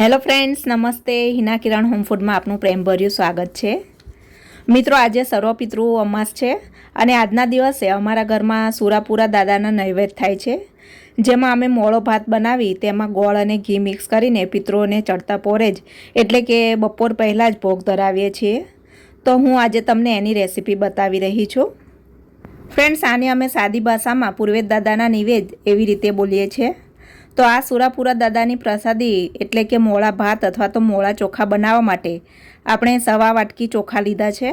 Hello friends, નમસ્તે. Hina Kiran home ફૂડમાં આપનું પ્રેમભર્યું સ્વાગત છે. મિત્રો, આજે સર્વપિતૃ અમાસ છે અને આજના દિવસે અમારા ઘરમાં સુરાપુરા દાદાના નૈવેદ્ય થાય છે. જેમાં અમે મોળો ભાત બનાવી, તેમાં ગોળ અને ઘી મિક્સ કરીને પિતૃઓને ચડતા પોરે જ, એટલે કે બપોર પહેલાં જ ભોગ ધરાવીએ છીએ. તો હું આજે તમને એની રેસીપી બતાવી રહી છું. ફ્રેન્ડ્સ, આને અમે સાદી ભાષામાં પૂર્વેદ દાદાના નિવેદ એવી રીતે બોલીએ છીએ. તો આ સુરાપુરા દાદાની પ્રસાદી એટલે કે મોળા ભાત અથવા તો મોળા ચોખા બનાવવા માટે આપણે સવા વાટકી ચોખા લીધા છે.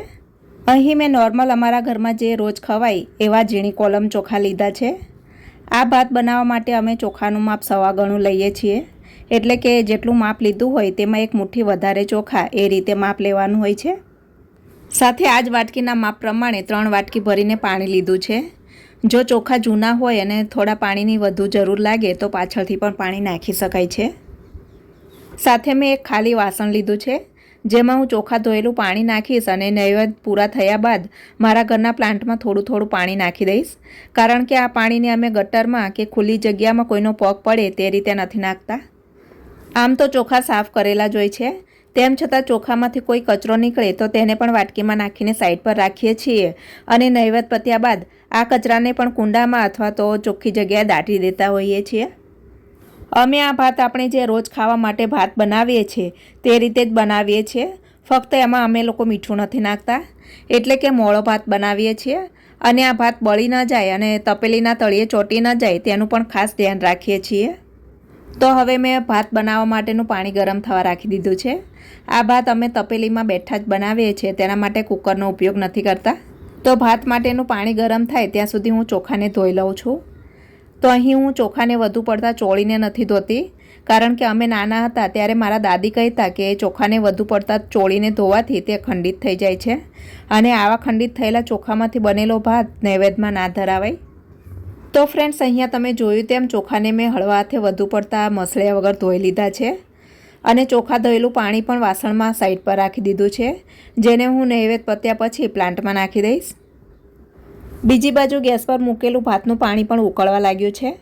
અહીં મેં નોર્મલ અમારા ઘરમાં જે રોજ ખવાય એવા ઝીણી કોલમ ચોખા લીધા છે. આ ભાત બનાવવા માટે અમે ચોખાનું માપ સવા ગણું લઈએ છીએ. એટલે કે જેટલું માપ લીધું હોય તેમાં એક મુઠ્ઠી વધારે ચોખા એ રીતે માપ લેવાનું હોય છે. સાથે આ જ વાટકીના માપ પ્રમાણે ત્રણ વાટકી ભરીને પાણી લીધું છે. જો ચોખા જૂના હોય અને થોડા પાણીની વધુ જરૂર લાગે, તો પાછળથી પણ પાણી નાખી શકાય છે. સાથે મેં એક ખાલી વાસણ લીધું છે, જેમાં હું ચોખા ધોયેલું પાણી નાખીશ અને નૈવેદ્ય પૂરા થયા બાદ મારા ઘરના પ્લાન્ટમાં થોડું થોડું પાણી નાખી દઈશ. કારણ કે આ પાણીને અમે ગટરમાં કે ખુલ્લી જગ્યામાં કોઈનો પગ પડે તે રીતે નથી નાખતા. આમ તો ચોખા સાફ કરેલા જ હોય છે તેમ છતાં ચોખામાંથી કોઈ કચરો નીકળે તો તેને પણ વાટકીમાં નાખીને સાઈડ પર રાખીએ છીએ. અને નહિવત પત્યા બાદ આ કચરાને પણ કુંડામાં અથવા તો ચોખ્ખી જગ્યાએ દાટી દેતા હોઈએ છીએ. અમે આ ભાત આપણે જે રોજ ખાવા માટે ભાત બનાવીએ છીએ, તે રીતે જ બનાવીએ છીએ. ફક્ત એમાં અમે લોકો મીઠું નથી નાખતા. એટલે કે મોળો ભાત બનાવીએ છીએ. અને આ ભાત બળી ન જાય અને તપેલીના તળિયે ચોંટી ન જાય તેનું પણ ખાસ ધ્યાન રાખીએ છીએ. તો હવે મેં ભાત બનાવવા માટેનું પાણી ગરમ થવા રાખી દીધું છે. આ ભાત અમે તપેલીમાં બેઠા જ બનાવીએ છીએ, તેના માટે કુકરનો ઉપયોગ નથી કરતા. તો ભાત માટેનું પાણી ગરમ થાય ત્યાં સુધી હું ચોખાને ધોઈ લઉં છું. તો અહીં હું ચોખાને વધુ પડતા ચોળીને નથી ધોતી, કારણ કે અમે નાના હતા ત્યારે મારા દાદી કહેતા કે ચોખાને વધુ પડતા ચોળીને ધોવાથી તે ખંડિત થઈ જાય છે. અને આવા ખંડિત થયેલા ચોખામાંથી બનેલો ભાત નૈવેદ્યમાં ના ધરાવાય. તો ફ્રેન્ડ્સ અહીંયા તમે જોયું તેમ ચોખાને મેં હળવા હાથે વધુ પડતા મસળ્યા વગર ધોઈ લીધા છે અને ચોખા ધોયેલું પાણી પણ વાસણમાં સાઈડ પર રાખી દીધું છે, જેને હું નૈવેદ પત્યા પછી પ્લાન્ટમાં નાખી દઈશ. બીજી બાજુ ગેસ પર મૂકેલું ભાતનું પાણી પણ ઉકળવા લાગ્યું છે,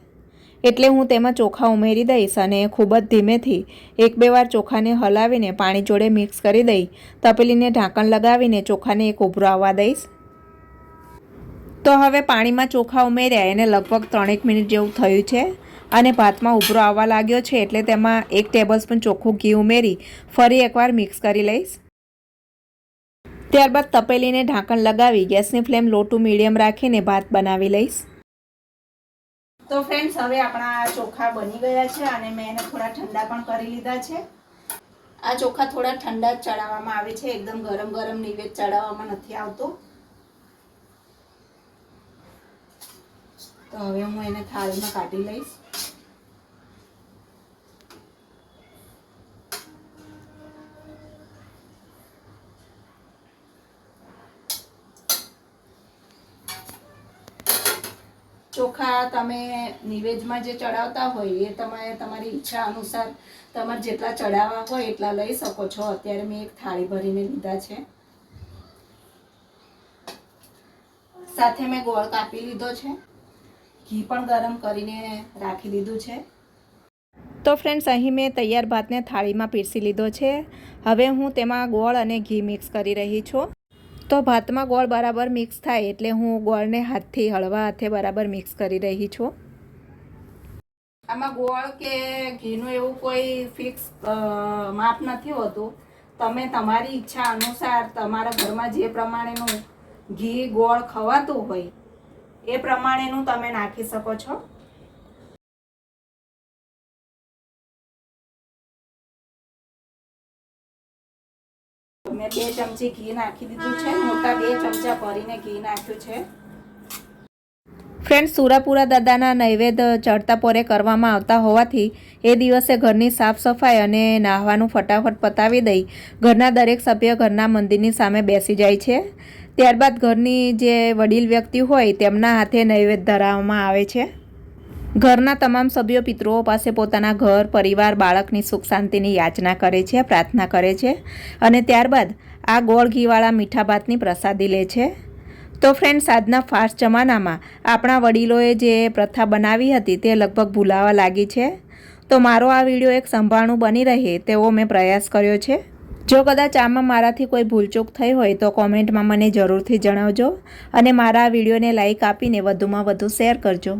એટલે હું તેમાં ચોખા ઉમેરી દઈશ અને ખૂબ જ ધીમેથી એક બે વાર ચોખાને હલાવીને પાણી જોડે મિક્સ કરી દઈ, તપેલીને ઢાંકણ લગાવીને ચોખાને એક ઉભરો આવવા દઈશ. તો હવે પાણીમાં ચોખા ઉમેર્યા. એને લગભગ ત્રણેક મિનિટ જેવું થયું છે અને ભાતમાં ઉભરો આવવા લાગ્યો છે એટલે તેમાં એક ટેબલસ્પૂન ચોખ્ખું ઘી ઉમેરી ફરી એકવાર મિક્સ કરી લઈશ. ત્યારબાદ તપેલીને ઢાંકણ લગાવી ગેસની ફ્લેમ લો ટુ મીડિયમ રાખીને ભાત બનાવી લઈશ. તો ફ્રેન્ડ્સ, હવે આપણા ચોખા બની ગયા છે અને મેં એને થોડા ઠંડા પણ કરી લીધા છે. આ ચોખા થોડા ઠંડા જ ચડાવવામાં આવે છે. એકદમ ગરમ ગરમ નિવેદ ચડાવવામાં નથી આવતો. તો હવે હું એને થાળીમાં કાઢી લઈશ. ચોખા તમે નિવેદમાં જે ચડાવતા હોય એ તમારે તમારી ઈચ્છા અનુસાર તમારે જેટલા ચડાવવા હોય એટલા લઈ શકો છો. અત્યારે મેં એક થાળી ભરીને લીધા છે. સાથે મેં ગોળ કાપી લીધો છે. ઘી પણ ગરમ કરીને રાખી દીધું છે. તો ફ્રેન્ડ્સ અહીં મેં તૈયાર ભાતને થાળીમાં પીરસી લીધો છે. હવે હું તેમાં ગોળ અને ઘી મિક્સ કરી રહી છું. તો ભાતમાં ગોળ બરાબર મિક્સ થાય એટલે હું ગોળને હાથથી હળવા હાથે બરાબર મિક્સ કરી રહી છું. આમાં ગોળ કે ઘીનું એવું કોઈ ફિક્સ માપ નથી હોતું. તમે તમારી ઈચ્છા અનુસાર તમારા ઘરમાં જે પ્રમાણેનું ઘી ગોળ ખવાતું હોય એ પ્રમાણેનું તમે નાખી શકો છો. મેં બે ચમચી ઘી નાખી દીધું છે. મોટા બે ચમચા ભરીને ઘી નાખ્યું છે. ફ્રેન્ડ સુરાપુરા દાદાના નૈવેદ્ય ચડતા પોરે કરવામાં આવતા હોવાથી એ દિવસે ઘરની સાફ સફાઈ અને નાહવાનું ફટાફટ પતાવી દઈ ઘરના દરેક સભ્ય ઘરના મંદિરની સામે બેસી જાય છે. ત્યારબાદ ઘરની જે વડીલ વ્યક્તિ હોય તેમના હાથે નૈવેદ્ય ધરાવવામાં આવે છે. ઘરના તમામ સભ્યો પિતૃઓ પાસે પોતાના ઘર, પરિવાર, બાળકની સુખ શાંતિની યાચના કરે છે, પ્રાર્થના કરે છે અને ત્યારબાદ આ ગોળ ઘીવાળા મીઠા ભાતની પ્રસાદી લે છે. તો ફ્રેન્ડ્સ આજના ફાસ્ટ જમાનામાં આપણા વડીલોએ જે પ્રથા બનાવી હતી તે લગભગ ભૂલાવા લાગી છે. તો મારો આ વીડિયો એક સંભાળણું બની રહે તેવો મેં પ્રયાસ કર્યો છે. જો કદાચ આમાં મારાથી કોઈ ભૂલચૂક થઈ હોય તો કોમેન્ટમાં મને જરૂરથી જણાવજો અને મારા આ વિડીયોને લાઈક આપીને વધુમાં વધુ શેર કરજો.